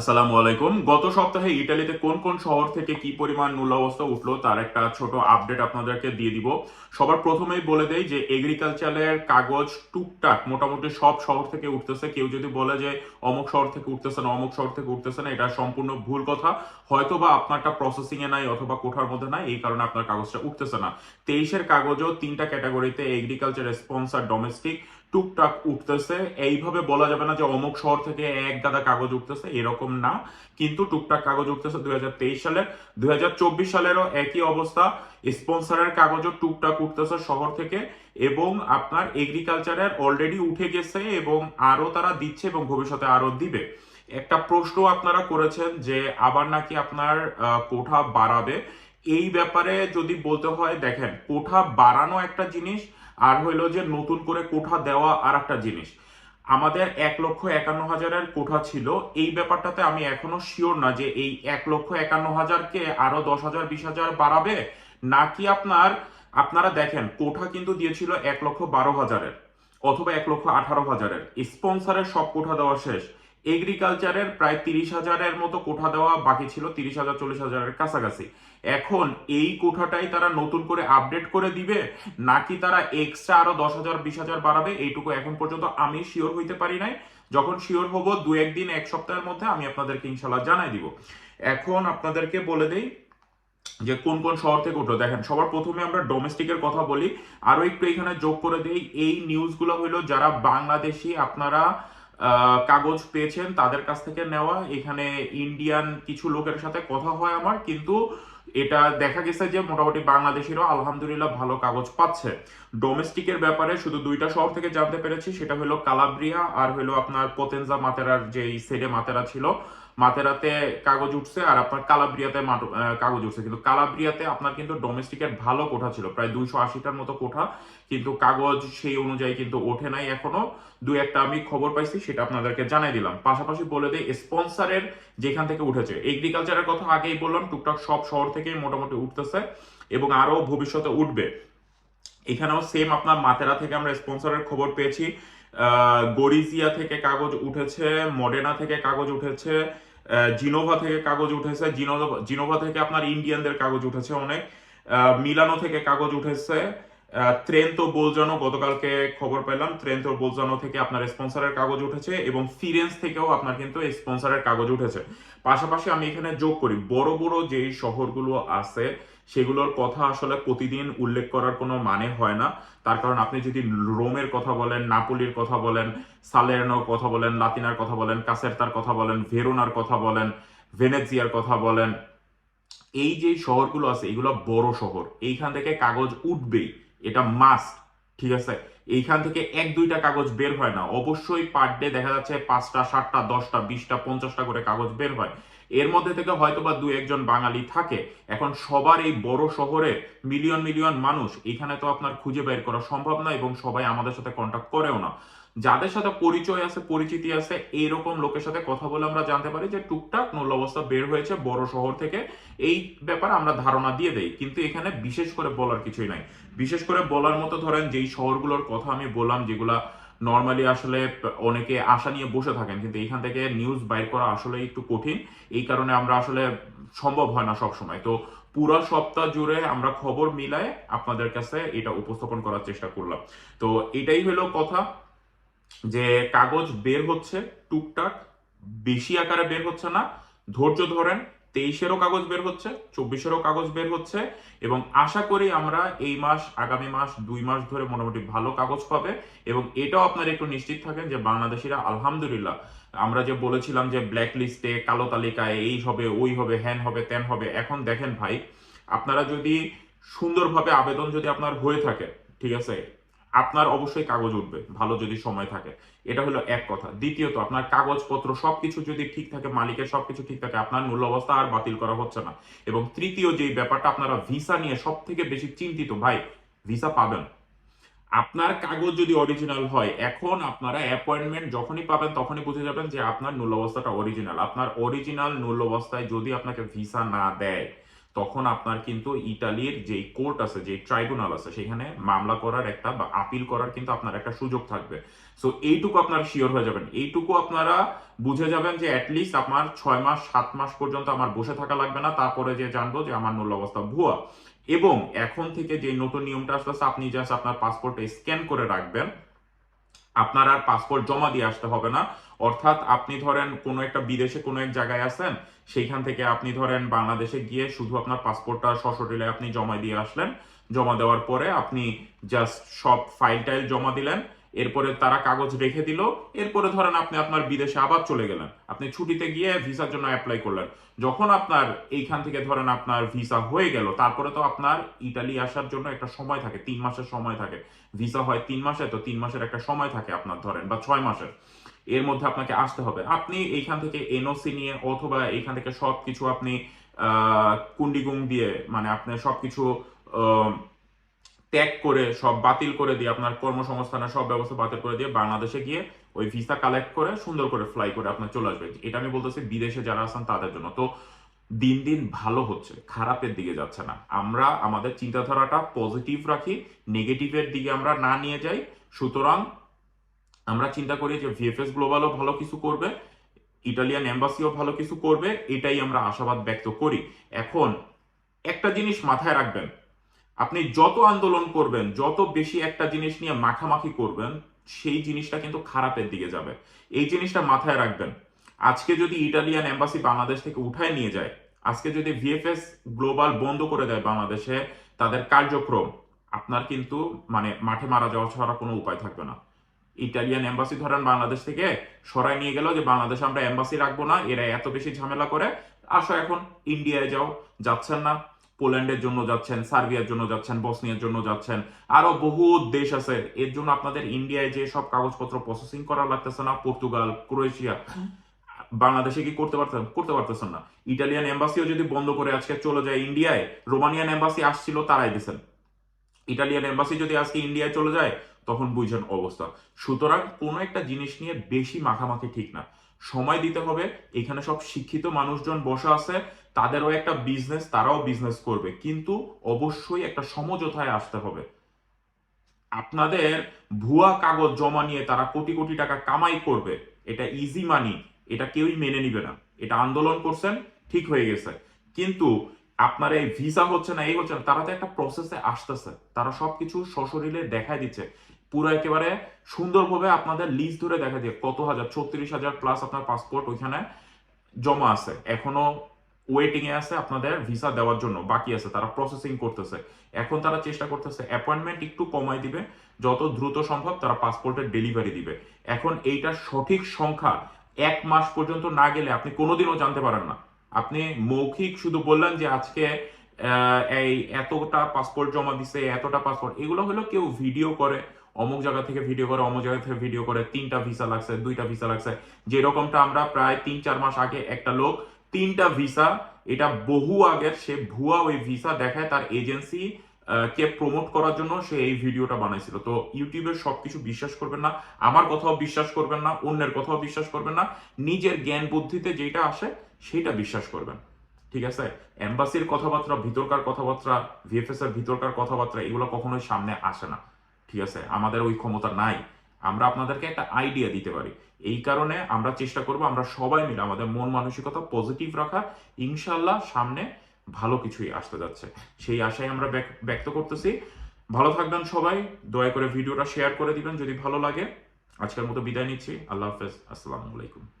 আসসালামু আলাইকুম। গত সপ্তাহে ইটালিতে কোন কোন শহর থেকে কি পরিমাণ মূল্যাবস্থা উঠল তার একটা ছোট আপডেট আপনাদেরকে দিয়ে দিব। সবার প্রথমেই বলে দেই যে এগ্রিকালচারের কাগজ টুকটাক মোটামুটি সব শহর থেকে উঠতেছে। কেউ যদি বলে যে অমুক শহর থেকে উঠতেছে না, অমুক শহর থেকে উঠতেছে না, এটা সম্পূর্ণ ভুল কথা। হয়তো বা আপনারটা প্রসেসিং এ নাই অথবা কোঠার মধ্যে নাই, এই কারণে আপনার কাগজটা উঠতেছে না। তেইশের কাগজও তিনটা ক্যাটাগরিতে এগ্রিকালচার স্পন্সার ডোমেস্টিক টুকটাক উঠতেছে। এইভাবে বলা যাবে না যে অমুক শহর থেকে এক গাদা কাগজ উঠতেছে, এরকম না। কিন্তু টুকটাক কাগজ উঠতেছে দুই সালের। দুই সালেরও একই অবস্থা। স্পন্সরের কাগজও টুকটাক উঠতেছে শহর থেকে এবং আপনার এগ্রিকালচারের অলরেডি উঠে গেছে এবং আরও তারা দিচ্ছে এবং ভবিষ্যতে আরও দিবে। একটা প্রশ্ন আপনারা করেছেন যে আবার নাকি আপনার কোঠা বাড়াবে। এই ব্যাপারে যদি বলতে হয়, দেখেন, কোঠা বাড়ানো একটা জিনিস আর হইল যে নতুন করে কোঠা দেওয়া আর একটা জিনিস। আমাদের এক লক্ষ একান্ন হাজারের কোঠা ছিল। এই ব্যাপারটাতে আমি এখনও শিওর না যে এই এক লক্ষ একান্ন হাজারকে আরও দশ হাজার, বিশ হাজার বাড়াবে। নাকি আপনার, আপনারা দেখেন, কোঠা কিন্তু দিয়েছিল এক লক্ষ বারো হাজারের অথবা এক লক্ষ আঠারো হাজারের। স্পন্সরের সব কোঠা দেওয়া শেষ। এগ্রিকালচারের প্রায় তিরিশ হাজারের মতো কোঠা দেওয়া বাকি ছিল, তিরিশ হাজার, চল্লিশ হাজারের কাছাকাছি। এখন এই কোঠাটাই তারা নতুন করে আপডেট করে দিবে, নাকি তারা এক্সট্রা আরও দশ হাজার, বিশ হাজার বাড়াবে? এইটুকু এখন পর্যন্ত আমি শিওর হইতে পারি নাই। যখন শিওর হব দু একদিন এক সপ্তাহের মধ্যে আমি আপনাদেরকে ইনশাল্লাহ জানাই দিব। এখন আপনাদেরকে বলে দেই যে কোন কোন শহর থেকে উঠল। দেখেন, সবার প্রথমে আমরা ডোমেস্টিকের কথা বলি। আরও একটু এখানে যোগ করে দেই। এই নিউজগুলো হলো যারা বাংলাদেশি, আপনারা কাগজ পেয়েছেন তাদের কাছ থেকে নেওয়া। এখানে ইন্ডিয়ান কিছু লোকের সাথে কথা হয় আমার, কিন্তু এটা দেখা গেছে যে মোটামুটি বাংলাদেশিরাও আলহামদুলিল্লাহ ভালো কাগজ পাচ্ছে। ডোমেস্টিকের ব্যাপারে শুধু দুইটা শহর থেকে জানতে পেরেছি, সেটা হলো কালাব্রিয়া আর হলো আপনার পোতেনজা মাতেরার যে সেডে মাতেরা ছিল। মাতেরাতে কাগজ উঠছে আর আপনার কালাব্রিয়াতে কাগজ উঠছে। কিন্তু কালাব্রিয়াতে আপনার কিন্তু ডোমেস্টিকের ভালো কোঠা ছিল, প্রায় দুইশো আশিটার মতো কোঠা। কিন্তু কাগজ সেই অনুযায়ী কিন্তু ওঠে নাই এখনও। দুই একটা আমি খবর পাইছি, সেটা আপনাদেরকে জানাই দিলাম। পাশাপাশি বলে দেই, স্পন্সরের যেখান থেকে উঠেছে এগ্রিকালচারের কথা আগেই বললাম, টুকটাক সব শহর থেকেই মোটামুটি উঠতেছে এবং আরও ভবিষ্যতে উঠবে। এখানেও সেম আপনার মাতেরা থেকে আমরা স্পন্সরের খবর পেয়েছি। গরিজিয়া থেকে কাগজ উঠেছে, মডেনা থেকে কাগজ উঠেছে জিনোভা থেকে কাগজ উঠেছে, জিনোভা জিনোভা থেকে আপনার ইন্ডিয়ানদের কাগজ উঠেছে অনেক। মিলানো থেকে কাগজ উঠেছে। ত্রেন্তো বোলজানো গতকালকে খবর পেলাম। ত্রেন্তো বোলজানো থেকে আপনার স্পন্সরের কাগজ উঠেছে এবং ফিরেন্স থেকেও আপনার কিন্তু স্পন্সরের কাগজ উঠেছে। পাশাপাশি আমি এখানে যোগ করি, বড় বড় যেই শহরগুলো আছে, সেগুলোর কথা আসলে প্রতিদিন উল্লেখ করার কোনো মানে হয় না। তার কারণ আপনি যদি রোমের কথা বলেন নাপোলির কথা বলেন সালের্নোর কথা বলেন লাতিনার কথা বলেন কাসেরতার কথা বলেন ভেরোনার কথা বলেন ভেনেজিয়ার কথা বলেন, এই যে শহরগুলো আছে, এগুলো বড় শহর। এইখান থেকে কাগজ উঠবেই। এটা মাস্ট ঠিক আছে? এইখান থেকে এক, দুইটা কাগজ বের হয় না। অবশ্যই পার ডে দেখা যাচ্ছে পাঁচটা, সাতটা, দশটা, বিশটা, পঞ্চাশটা করে কাগজ বের হয়। এর মধ্যে থেকে হয়তো বা দু, একজন বাঙালি থাকে। এখন সবার এই বড় শহরে মিলিয়ন মিলিয়ন মানুষ, এখানে তো আপনার খুঁজে বের করা সম্ভব না এবং সবাই আমাদের সাথে কন্ট্যাক্ট করেও না। যাদের সাথে পরিচয় আছে, পরিচিতি আছে, এইরকম লোকের সাথে কথা বলে আমরা জানতে পারি যে টুকটাক নূল অবস্থা বের হয়েছে বড় শহর থেকে। এই ব্যাপারে আমরা ধারণা দিয়ে দেই, কিন্তু এখানে বিশেষ করে বলার কিছুই নাই। বিশেষ করে বলার মতো ধরেন যেই শহরগুলোর কথা আমি বললাম, যেগুলা নর্মালি আসলে অনেকে আশা নিয়ে বসে থাকেন, কিন্তু এখান থেকে নিউজ বাইর করা আসলে একটু কঠিন। এই কারণে আমরা আসলে সম্ভব হয় না সব সময় তো পুরো সপ্তাহ জুড়ে আমরা খবর মিলায় আপনাদের কাছে এটা উপস্থাপন করার চেষ্টা করলাম। তো এটাই হলো কথা। যে কাগজ বের হচ্ছে, টুকটাক, বেশি আকারে বের হচ্ছে না। ধৈর্য ধরেন, তেইশেরও কাগজ বের হচ্ছে, চব্বিশেরও কাগজ বের হচ্ছে এবং আশা করি আমরা এই মাস, আগামী মাস, দুই মাস ধরে মোটামুটি ভালো কাগজ পাবে এবং এটাও আপনারা একটু নিশ্চিত থাকেন যে বাংলাদেশিরা আলহামদুলিল্লাহ, আমরা যে বলেছিলাম যে ব্ল্যাক লিস্টে কালো তালিকায় এই হবে, ওই হবে, হ্যান হবে, ত্যান হবে, এখন দেখেন ভাই, আপনারা যদি সুন্দরভাবে আবেদন যদি আপনার হয়ে থাকে, ঠিক আছে আপনার অবশ্যই কাগজ উঠবে, ভালো যদি সময় থাকে। এটা হলো এক কথা। দ্বিতীয়ত, আপনার কাগজপত্র সবকিছু যদি ঠিক থাকে, মালিকের সবকিছু ঠিক থাকে, আপনার মূল্য অবস্থা আর বাতিল করা হচ্ছে না। এবং তৃতীয়, যেই ব্যাপারটা আপনারা ভিসা নিয়ে সব থেকে বেশি চিন্তিত, ভাই, ভিসা পাবেন। আপনার কাগজ যদি অরিজিনাল হয়, এখন আপনারা অ্যাপয়েন্টমেন্ট যখনই পাবেন, তখনই বুঝে যাবেন যে আপনার নূল অবস্থাটা অরিজিনাল আপনার অরিজিনাল নূল অবস্থায় যদি আপনাকে ভিসা না দেয় তখন আপনার কিন্তু ইটালির যে কোর্ট আছে যে ট্রাইব্যুনাল আছে, সেখানে মামলা করার একটা বা আপিল করার কিন্তু আপনার একটা সুযোগ থাকবে। সো এইটুকু আপনার শিওর হয়ে যাবেন। এইটুকু আপনারা বুঝে যাবেন যে অ্যাটলিস্ট আমার ছয় মাস, সাত মাস পর্যন্ত আমার বসে থাকা লাগবে না। তারপরে যে জানব যে আমার মূল্য অবস্থা ভুয়া। এবং এখন থেকে যে নতুন নিয়মটা আসতেছে, আপনি জাস্ট আপনার পাসপোর্টে স্ক্যান করে রাখবেন। আপনার আর পাসপোর্ট জমা দিয়ে আসতে হবে না। অর্থাৎ আপনি ধরেন কোনো একটা বিদেশে কোনো এক জায়গায় আছেন, সেইখান থেকে আপনি ধরেন বাংলাদেশে গিয়ে শুধু আপনার পাসপোর্টটা সশরীরে আপনি জমা দিয়ে আসলেন। জমা দেওয়ার পরে আপনি জাস্ট সব ফাইল টাইল জমা দিলেন। এরপরে তারা কাগজ রেখে দিল, এরপরে ধরেন আপনি আপনার বিদেশে আবার চলে গেলেন। আপনি ছুটিতে গিয়ে ভিসার জন্য অ্যাপ্লাই করলেন। যখন আপনার এইখান থেকে ধরেন আপনার ভিসা হয়ে গেল, তারপরে তো আপনার ইটালি আসার জন্য একটা সময় থাকে, তিন মাসের সময় থাকে। ভিসা হয় তিন মাসে, তো তিন মাসের একটা সময় থাকে আপনার ধরেন, বা ছয় মাসের। এর মধ্যে আপনাকে আসতে হবে। আপনি এইখান থেকে এনওসি নিয়ে অথবা এইখান থেকে সব কিছু আপনি কুন্ডিগুং দিয়ে মানে আপনি সবকিছু ত্যাগ করে সব বাতিল করে দিয়ে, আপনার কর্মসংস্থানের সব ব্যবস্থা বাতিল করে দিয়ে বাংলাদেশে গিয়ে ওই ভিসা কালেক্ট করে সুন্দর করে ফ্লাই করে আপনার চলে আসবে। এটা আমি বলতেছি বিদেশে যারা আছেন তাদের জন্য। তো দিন দিন ভালো হচ্ছে, খারাপের দিকে যাচ্ছে না। আমরা আমাদের চিন্তাধারাটা পজিটিভ রাখি নেগেটিভের দিকে আমরা না নিয়ে যাই। সুতরাং আমরা চিন্তা করি যে ভিএফএস গ্লোবালও ভালো কিছু করবে ইটালিয়ান এম্বাসিও ভালো কিছু করবে, এটাই আমরা আশাবাদ ব্যক্ত করি। এখন একটা জিনিস মাথায় রাখবেন আপনি যত আন্দোলন করবেন, যত বেশি একটা জিনিস নিয়ে মাখামাখি করবেন, সেই জিনিসটা কিন্তু খারাপের দিকে যাবে। এই জিনিসটা মাথায় রাখবেন। আজকে যদি ইটালিয়ান এম্বাসি বাংলাদেশ থেকে উঠায় নিয়ে যায়, আজকে যদি ভিএফএস গ্লোবাল বন্ধ করে দেয় বাংলাদেশে, তাদের কার্যক্রম, আপনার কিন্তু মানে মাঠে মারা যাওয়া ছাড়া কোনো উপায় থাকবে না। ইটালিয়ান এম্বাসি ধরেন বাংলাদেশ থেকে সরাই নিয়ে গেল যে বাংলাদেশে আমরা এম্বাসি রাখব না, এরা এত বেশি ঝামেলা করে, আসো এখন ইন্ডিয়ায় যাও, যাচ্ছেন না। পোল্যান্ডের জন্য যাচ্ছেন, সার্বিয়ার জন্য যাচ্ছেন, বসনিয়ার জন্য যাচ্ছেন। আরও বহু দেশ আছে। এর জন্য আপনাদের ইন্ডিয়ায় যে সব কাগজপত্র প্রসেসিং করা লাগতেছে না পর্তুগাল ক্রোয়েশিয়া বাংলাদেশে কি করতে পারতেন? করতে পারতেছেন না। ইটালিয়ান এম্বাসিও যদি বন্ধ করে আজকে চলে যায় ইন্ডিয়ায় রোমানিয়ান এম্বাসি আসছিল, তারাই দিছেন। ইটালিয়ান এম্বাসি যদি আজকে ইন্ডিয়ায় চলে যায়, তখন বুঝেন অবস্থা। সুতরাং কোনো একটা জিনিস নিয়ে বেশি মাখামাখি ঠিক না। সময় দিতে হবে, এখানে সব শিক্ষিত মানুষজন বসে আছে তাদেরও একটা বিজনেস তারাও বিজনেস করবে। কিন্তু অবশ্যই একটা সমঝোতায় আসতে হবে। আপনাদের ভুয়া কাগজ জমা নিয়ে তারা কোটি কোটি টাকা কামাই করবে। এটা ইজি মানি এটা কেউই মেনে নিবে না। এটা আন্দোলন করছেন, ঠিক হয়ে গেছে। কিন্তু আপনার এই ভিসা হচ্ছে না, এই হচ্ছে না, তারা তো একটা প্রসেসে আসতেছে। তারা সবকিছু সশরীরে দেখায় দিচ্ছে। পুরো একেবারে সুন্দরভাবে আপনাদের লিস্ট ধরে দেখা দিয়ে কত হাজার, ছত্রিশ হাজার প্লাস আপনার পাসপোর্ট ওইখানে জমা আছে। এখনও ওয়েটিং এ আছে আপনাদের ভিসা দেওয়ার জন্য, বাকি আছে, তারা প্রসেসিং করতেছে। এখন তারা চেষ্টা করতেছে অ্যাপয়েন্টমেন্ট একটু কমাই দিবে, যত দ্রুত সম্ভব তারা পাসপোর্টের ডেলিভারি দিবে। এখন এইটার সঠিক সংখ্যা এক মাস পর্যন্ত না গেলে আপনি কোনোদিনও জানতে পারেন না। আপনি মৌখিক শুধু বললেন যে আজকে এই এতটা পাসপোর্ট জমা দিছে, এতটা পাসপোর্ট এগুলো হলো কেউ ভিডিও করে, অমুক জায়গা থেকে ভিডিও করে, অমুক জায়গা থেকে ভিডিও করে, তিনটা ভিসা লাগছে, দুইটা ভিসা লাগছে। যেরকমটা আমরা প্রায় তিন চার মাস আগে একটা লোক তিনটা ভিসা এটা বহু আগের, সে ভুয়া ওই ভিসা দেখায় তার এজেন্সি কে প্রমোট করার জন্য সে এই ভিডিওটা বানাইছিল। তো ইউটিউবের সবকিছু বিশ্বাস করবেন না, আমার কথাও বিশ্বাস করবেন না, অন্যের কথাও বিশ্বাস করবেন না, নিজের জ্ঞান বুদ্ধিতে যেটা আসে সেটা বিশ্বাস করবেন। ঠিক আছে? এম্বাসির কথাবার্তা, ভিতরকার কথাবার্তা ভিএফএস এর ভিতরকার কথাবার্তা, এগুলো কখনোই সামনে আসে না। ঠিক আছে? আমাদের ওই ক্ষমতা নাই। আমরা আপনাদেরকে একটা আইডিয়া দিতে পারি। এই কারণে আমরা চেষ্টা করব আমরা সবাই মিলে আমাদের মন মানসিকতা পজিটিভ রাখা। ইনশাল্লাহ সামনে ভালো কিছুই আসতে যাচ্ছে। সেই আশাই আমরা ব্যক- ব্যক্ত করতেছি। ভালো থাকবেন সবাই। দয়া করে ভিডিওটা শেয়ার করে দিবেন যদি ভালো লাগে। আজকের মতো বিদায় নিচ্ছি। আল্লাহ হাফেজ। আসসালামু আলাইকুম।